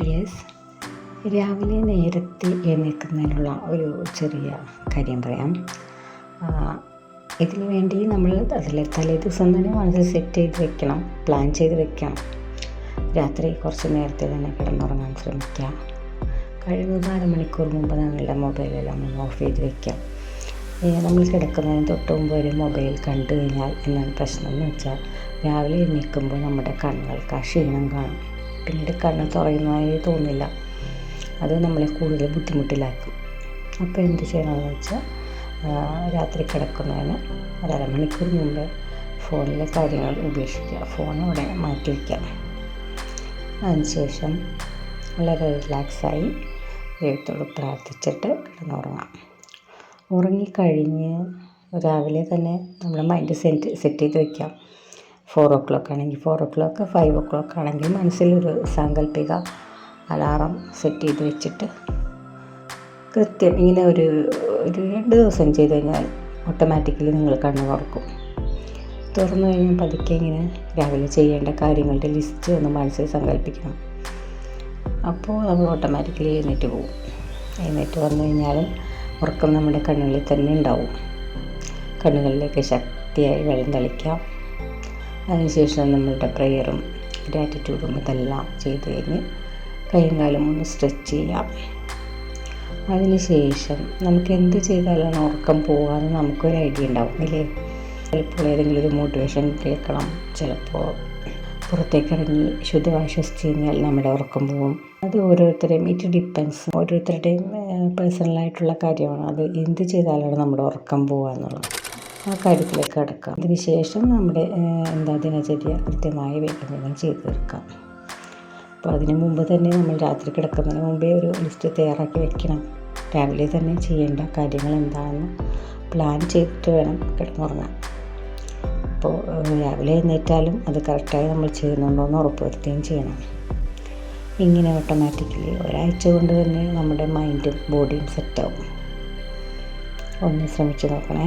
Dears രാവിലെ നേരത്തെ എഴുന്നേൽക്കുന്നതിനുള്ള ഒരു ചെറിയ കാര്യം പറയാം. ഇതിനു വേണ്ടി നമ്മൾ അതിൽ തലേ ദിവസം തന്നെ മനസ്സിൽ സെറ്റ് ചെയ്ത് വെക്കണം പ്ലാൻ ചെയ്ത് വെക്കണം. രാത്രി കുറച്ച് നേരത്തെ തന്നെ കിടന്നുറങ്ങാൻ ശ്രമിക്കുക. കഴിയുന്നത് അരമണിക്കൂർ മുമ്പ് നമ്മളുടെ മൊബൈലെല്ലാം ഒന്ന് ഓഫ് ചെയ്ത് വെക്കാം നമ്മൾ കിടക്കുന്നതിന് തൊട്ട് മുമ്പ് ഒരു മൊബൈൽ കണ്ടു കഴിഞ്ഞാൽ എന്നാണ് പ്രശ്നം എന്ന് വെച്ചാൽ രാവിലെ എണീക്കുമ്പോൾ നമ്മുടെ കണ്ണുകൾക്ക് ആ ക്ഷീണം കാണും. പിന്നീട് കണ്ണ് തുറയുന്നതായി തോന്നില്ല അത് നമ്മളെ കൂടുതൽ ബുദ്ധിമുട്ടിലാക്കും. അപ്പോൾ എന്ത് ചെയ്യണമെന്ന് വെച്ചാൽ രാത്രി കിടക്കുന്നതിന് ഒരമണിക്കൂർ മുമ്പ് ഫോണിലെ കാര്യങ്ങൾ ഉപേക്ഷിക്കുക. ഫോൺ അവിടെ മാറ്റി വയ്ക്കുക അതിനുശേഷം വളരെ റിലാക്സായി ദൈവത്തോട് പ്രാർത്ഥിച്ചിട്ട് കിടന്നുറങ്ങാം. ഉറങ്ങിക്കഴിഞ്ഞ് രാവിലെ തന്നെ നമ്മുടെ മൈൻഡ് സെറ്റ് സെറ്റ് ചെയ്ത് വയ്ക്കാം ഫോർ ഓ ക്ലോക്ക് ആണെങ്കിൽ four o'clock five o'clock ആണെങ്കിൽ മനസ്സിലൊരു സാങ്കല്പിക അലാറം സെറ്റ് ചെയ്ത് വെച്ചിട്ട് കൃത്യം ഇങ്ങനെ ഒരു ഒരു രണ്ട് ദിവസം ചെയ്ത് കഴിഞ്ഞാൽ ഓട്ടോമാറ്റിക്കലി നിങ്ങൾ കണ്ണ് തുറക്കും. തുറന്നു കഴിഞ്ഞാൽ പതുക്കെ ഇങ്ങനെ രാവിലെ ചെയ്യേണ്ട കാര്യങ്ങളുടെ ലിസ്റ്റ് ഒന്ന് മനസ്സിൽ സങ്കല്പിക്കണം അപ്പോൾ നമ്മൾ ഓട്ടോമാറ്റിക്കലി എഴുന്നേറ്റ് പോകും. എഴുന്നേറ്റ് വന്നു കഴിഞ്ഞാൽ ഉറക്കം നമ്മുടെ കണ്ണുകളിൽ തന്നെ ഉണ്ടാവും. കണ്ണുകളിലേക്ക് ശക്തിയായി വെള്ളം തളിക്കാം. അതിനുശേഷം നമ്മളുടെ പ്രെയറും ഗ്രാറ്റിറ്റ്യൂഡും ഇതെല്ലാം ചെയ്ത് കഴിഞ്ഞ് കൈയും കാലും ഒന്ന് സ്ട്രെച്ച് ചെയ്യാം. അതിനുശേഷം നമുക്ക് എന്ത് ചെയ്താലാണ് ഉറക്കം പോകാമെന്ന് നമുക്കൊരു ഐഡിയ ഉണ്ടാവും അല്ലേ? ചിലപ്പോൾ ഏതെങ്കിലും ഒരു മോട്ടിവേഷൻ കേൾക്കണം. ചിലപ്പോൾ പുറത്തേക്ക് ഇറങ്ങി ശുദ്ധമായി ശ്വസിച്ച് കഴിഞ്ഞാൽ നമ്മുടെ ഉറക്കം പോകും അത് ഓരോരുത്തരെയും ഇറ്റ് ഡിപ്പെൻസ് ഓരോരുത്തരുടെയും പേഴ്സണലായിട്ടുള്ള കാര്യമാണ്. അത് എന്ത് ചെയ്താലാണ് നമ്മുടെ ഉറക്കം പോകുക എന്നുള്ളത് ആ കാര്യത്തിലേക്ക് കിടക്കാം. അതിനുശേഷം നമ്മുടെ എന്താ ദിനചര്യ കൃത്യമായി വേഗം ചെയ്തു തീർക്കാം. അപ്പോൾ അതിന് മുമ്പ് തന്നെ നമ്മൾ രാത്രി കിടക്കുന്നതിന് മുമ്പേ ഒരു ലിസ്റ്റ് തയ്യാറാക്കി വെക്കണം. രാവിലെ തന്നെ ചെയ്യേണ്ട കാര്യങ്ങൾ എന്താണെന്ന് പ്ലാൻ ചെയ്തിട്ട് വേണം കിടന്നുറങ്ങാൻ. അപ്പോൾ രാവിലെ എഴുന്നേറ്റാലും അത് കറക്റ്റായി നമ്മൾ ചെയ്യുന്നുണ്ടോ എന്ന് ഉറപ്പുവരുത്തുകയും ചെയ്യണം. ഇങ്ങനെ ഓട്ടോമാറ്റിക്കലി ഒരാഴ്ച കൊണ്ട് തന്നെ നമ്മുടെ മൈൻഡും ബോഡിയും സെറ്റാവും ഒന്ന് ശ്രമിച്ചു നോക്കണേ.